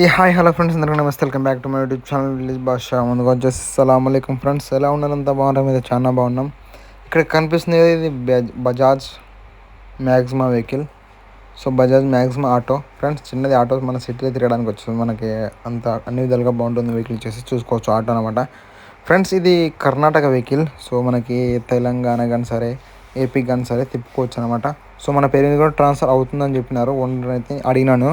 ఈ hi hello friends అందరికీ నమస్తే. Welcome back to my YouTube channel village భాష ముందుగా వచ్చేసి సలాం ఫ్రెండ్స్. ఎలా ఉన్నారంతా బాగున్నాం మీద చాలా బాగున్నాం. ఇక్కడ కనిపిస్తుంది ఇది Bajaj Maxima vehicle. So Bajaj Maxima auto. Friends చిన్నది ఆటో మన సిటీలో తిరగడానికి వచ్చింది మనకి అంత అన్ని విధాలుగా బాగుంటుంది వెహికల్ చేసి చూసుకోవచ్చు ఆటో అనమాట ఫ్రెండ్స్ ఇది కర్ణాటక వెహికల్. సో మనకి తెలంగాణ కానీ సరే ఏపీ కానీ సరే తిప్పుకోవచ్చు అనమాట సో మన పేరు కూడా ట్రాన్స్ఫర్ అవుతుందని చెప్పినారు. ఓనర్ అయితే అడిగినాను.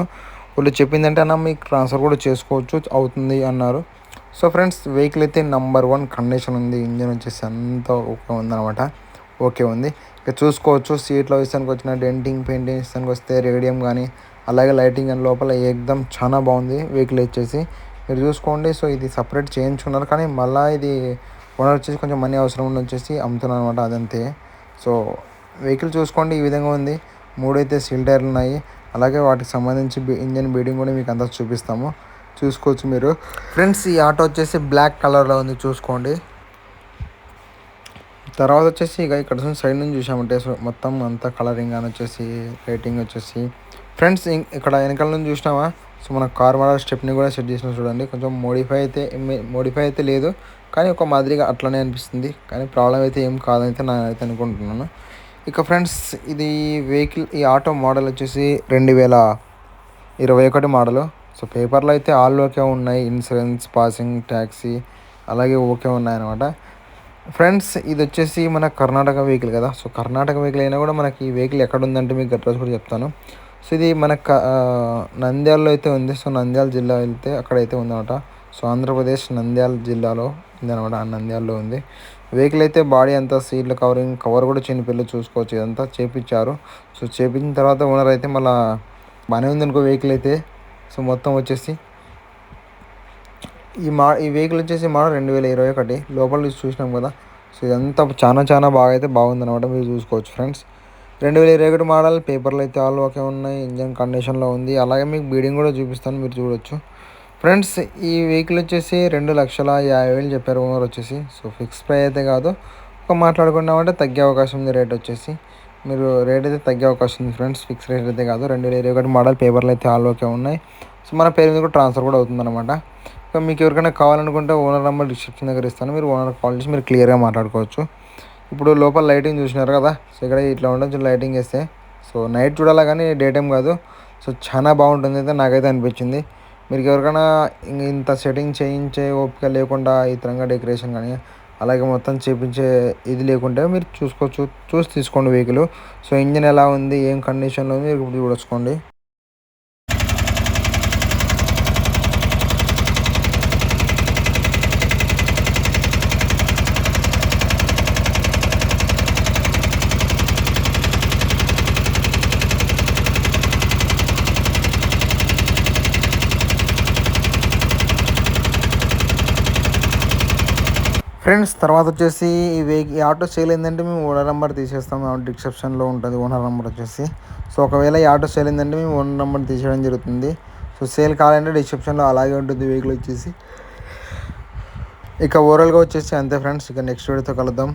వాళ్ళు చెప్పిందంటే అన్న మీకు ట్రాన్స్ఫర్ కూడా చేసుకోవచ్చు అవుతుంది అన్నారు. సో ఫ్రెండ్స్ వెహికల్ అయితే నంబర్ వన్ కండిషన్ ఉంది. ఇంజన్ వచ్చేసి అంతా ఓకే ఉందన్నమాట. ఓకే ఉంది. ఇక చూసుకోవచ్చు. సీట్లో విషయానికి వచ్చిన డెంటింగ్ పెయింటింగ్ విషయానికి వస్తే రేడియం కానీ అలాగే లైటింగ్ అని లోపల ఏకదం చాలా బాగుంది వెహికల్ వచ్చేసి. మీరు చూసుకోండి. సో ఇది సపరేట్ చేయించుకున్నారు. కానీ మళ్ళీ ఇది ఓనర్ వచ్చేసి కొంచెం మనీ అవసరం ఉండి వచ్చేసి అమ్ముతున్నారు అనమాట అదంతే. సో వెహికల్ చూసుకోండి. ఈ విధంగా ఉంది. మూడైతే సీల్ టైర్లు ఉన్నాయి. అలాగే వాటికి సంబంధించి ఇంజన్ బీడింగ్ కూడా మీకు అంతా చూపిస్తాము. చూసుకోవచ్చు మీరు. ఫ్రెండ్స్ ఈ ఆటో వచ్చేసి బ్లాక్ కలర్లో ఉంది చూసుకోండి. తర్వాత వచ్చేసి ఇక ఇక్కడ సైడ్ నుంచి చూసామంటే మొత్తం అంతా కలరింగ్ అని వచ్చేసి రేటింగ్ వచ్చేసి. ఫ్రెండ్స్ ఇక్కడ వెనకాల నుంచి చూసినామా సో మన కార్ మోడల్ స్టెప్ని కూడా సెట్ చేసిన చూడండి. కొంచెం మోడిఫై అయితే మోడిఫై అయితే లేదు. కానీ ఒక మాదిరిగా అట్లనే అనిపిస్తుంది. కానీ ప్రాబ్లం అయితే ఏం కాదైతే నేను అయితే అనుకుంటున్నాను. ఇక ఫ్రెండ్స్ ఇది వెహికల్ ఈ ఆటో మోడల్ వచ్చేసి రెండు వేల ఇరవై ఒకటి మోడలు. సో పేపర్లో అయితే ఆల్ ఓకే ఉన్నాయి. ఇన్సూరెన్స్ పాసింగ్ ట్యాక్సీ అలాగే ఓకే ఉన్నాయన్నమాట. ఫ్రెండ్స్ ఇది వచ్చేసి మన కర్ణాటక వెహికల్ కదా. సో కర్ణాటక వెహికల్ అయినా కూడా మనకి ఈ వెహికల్ ఎక్కడ ఉందంటే మీకు అడ్రస్ కూడా చెప్తాను. సో ఇది మన క నంద్యాలలో అయితే ఉంది. సో నంద్యాల జిల్లా వెళ్తే అక్కడైతే ఉందన్నమాట. సో ఆంధ్రప్రదేశ్ నంద్యాల జిల్లాలో ఉందన్నమాట. ఆ నంద్యాలలో ఉంది. వెహికల్ అయితే బాడీ అంతా సీట్లు కవరింగ్ కవర్ కూడా చిన్నపిల్లలు చూసుకోవచ్చు. ఇదంతా చేపించారు సో చేపించిన తర్వాత ఓనర్ అయితే మళ్ళీ బాగానే ఉంది అనుకో వెహికల్ అయితే. సో మొత్తం వచ్చేసి ఈ మా ఈ వెహికల్ వచ్చేసి మోడల్ రెండు వేల ఇరవై ఒకటి. లోపల చూసినాం కదా. సో ఇదంతా చాలా చాలా బాగా అయితే బాగుందన్నమాట మీరు చూసుకోవచ్చు ఫ్రెండ్స్. రెండు వేల ఇరవై ఒకటి మోడల్ పేపర్లు అయితే ఆల్ ఓకే ఉన్నాయి. ఇంజన్ కండిషన్లో ఉంది. అలాగే మీకు బీడింగ్ కూడా చూపిస్తాను మీరు చూడొచ్చు. ఫ్రెండ్స్ ఈ వెహికల్ వచ్చేసి రెండు లక్షల యాభై వేలు చెప్పారు ఓనర్ వచ్చేసి. సో ఫిక్స్ ప్రై అయితే కాదు. ఒక మాట్లాడుకున్నామంటే తగ్గే అవకాశం ఉంది రేట్ వచ్చేసి. మీరు రేట్ అయితే తగ్గే అవకాశం ఉంది ఫ్రెండ్స్ ఫిక్స్ రేట్ అయితే కాదు. రెండు వేల ఇరవై ఒకటి మోడల్ పేపర్లు అయితే ఆల్ ఓకే ఉన్నాయి. సో మన పేరు మీద కూడా ట్రాన్స్ఫర్ కూడా అవుతుందన్నమాట. సో మీకు ఎవరికైనా కావాలనుకుంటే ఓనర్ నెంబర్ డిస్క్రిప్షన్ దగ్గర ఇస్తాను. మీరు ఓనర్ కాల్ చేసి మీరు క్లియర్గా మాట్లాడుకోవచ్చు. ఇప్పుడు లోపల లైటింగ్ చూసినారు కదా సో ఇక్కడ ఇట్లా ఉండొచ్చు లైటింగ్ వేస్తే సో నైట్ చూడాలా కానీ డే టైం కాదు. సో చాలా బాగుంటుంది అయితే నాకైతే అనిపించింది. మీరు ఎవరికైనా ఇంత సెట్టింగ్ చేయించే ఓపిక లేకుండా ఇతరంగా డెకరేషన్ కానీ అలాగే మొత్తం చేపించే ఇది లేకుంటే మీరు చూసుకోవచ్చు. చూసి తీసుకోండి వెహికల్. సో ఇంజిన్ ఎలా ఉంది? ఏం కండిషన్లో ఉంది? మీరు చూడొచ్చుకోండి ఫ్రెండ్స్ తర్వాత వచ్చేసి ఈ ఆటో సేల్ ఏంటంటే మేము ఓనర్ నెంబర్ తీసేస్తాం. డిస్క్రిప్షన్లో ఉంటుంది ఓనర్ నెంబర్ వచ్చేసి. సో ఒకవేళ ఈ ఆటో సేల్ ఏంటంటే మేము ఓనర్ నెంబర్ తీసేయడం జరుగుతుంది. సో సేల్ కావాలంటే డిస్క్రిప్షన్లో అలాగే ఉంటుంది వెహికల్ వచ్చేసి. ఇక ఓవరాల్గా వచ్చేసి అంతే ఫ్రెండ్స్. ఇక నెక్స్ట్ వీడియోతో కలుద్దాం.